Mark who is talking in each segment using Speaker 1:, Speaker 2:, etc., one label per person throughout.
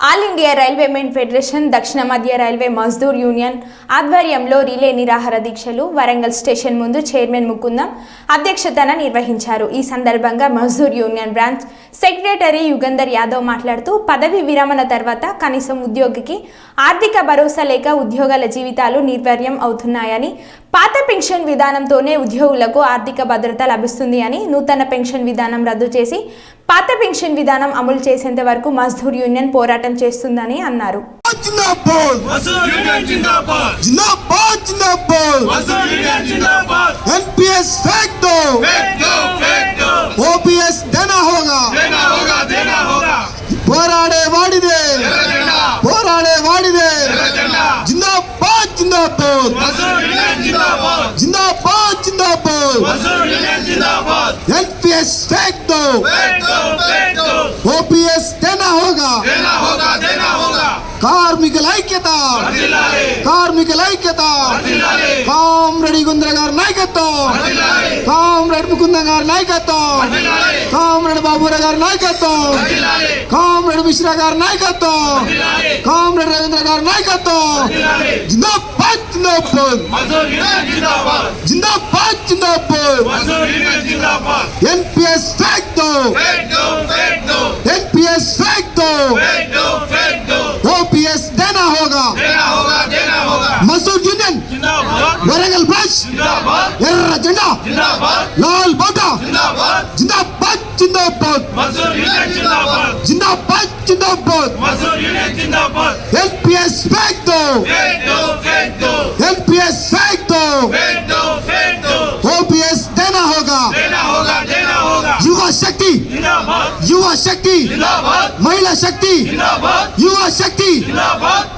Speaker 1: All India railway men federation దక్షిణ మధ్య railway Mazdoor union ఆధ్వర్యంలో రిలే నిరాహార దీక్షలు వరంగల్ స్టేషన్ ముందు చైర్మన్ ముకుందం అధ్యక్షతన నిర్వహించారు. ఈ సందర్భంగా Mazdoor union branch secretary Yugandhar Yadav మాట్లాడుతూ పదవి విరమణ తర్వాత కనీసం ఉద్యోగికి ఆర్థిక భరోసా లేక ఉద్యోగాల జీవితాలు నిర్వర్యం అవుతున్నాయని పాత పెన్షన్ విధానంతోనే ఉద్యోగులకు ఆర్థిక భద్రత లభిస్తుంది అని నూతన పెన్షన్ విధానం రద్దు చేసి పాత పెన్షన్ విధానం అమలు చేసేంత వరకు మజ్దూర్ యూనియన్ పోరాటం చేస్తుందని అన్నారు.
Speaker 2: పోరాడే వాడిదే.
Speaker 3: Dinobot!
Speaker 2: Dinobot, Dinobot!
Speaker 3: Dinobot! Ele fez
Speaker 2: feito! Feito, feito!
Speaker 3: O pies tem na
Speaker 2: roga! Tem na
Speaker 3: roga, tem na roga!
Speaker 2: కార్మికుల ఐక్యత. కార్మికుల ఐక్యత. కామ్రెడ్డి గుంద్ర గారి నాయకత్వం. కామ్రెడ్డి ముకుంద గారి నాయకత్వం. కామ్రెడ్డి బాబురా గారి నాయకత్వం. కామ్రెడ్డి మిశ్రా గారి నాయకత్వం. కామ్రెడ్డి రవీంద్ర గారి నాయకత్వం. జిందాబాద్ జిందాబాద్. జిందాబాద్ జిందాబాద్. ఎన్పిఎస్
Speaker 3: ఫ్యాక్టో
Speaker 2: ఎన్పిఎస్ ఫ్యాక్టో
Speaker 3: ఫ్యాక్టో
Speaker 2: వరంగల్ బ్రాంచ్ ఎర్ర జెండా లాల్ బాటా జిందాబాద్ జిందాబాద్ జిందాబాద్ జిందాబాద్
Speaker 3: ఎల్పిఎస్
Speaker 2: బ్యాక్ దో
Speaker 3: యువ
Speaker 2: శక్తి మహిళా
Speaker 3: శక్తి
Speaker 2: యువ శక్తి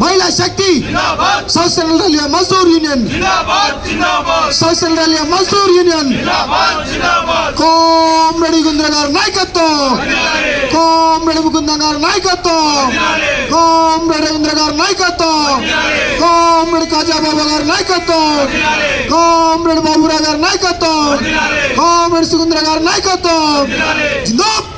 Speaker 2: మహిళా శక్తి.
Speaker 3: Social railway
Speaker 2: Mazdoor union. Social railway
Speaker 3: Mazdoor union.
Speaker 2: కోమడి గుంద్ర గారు నాయకత్వం. కోమడి ముకుంద గారు నాయకత్వం. కోమడి రవీంద్ర గారు నాయకత్వం. కోమడి కాజాబాబా గారు నాయకత్వం. కోమడి బాబురావు గారు నాయకత్వం. కోమడి సుకుంద్ర గారు నాయకత్వం.
Speaker 3: జిందాబ్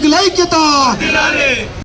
Speaker 2: మసూర్
Speaker 3: లైక్యత.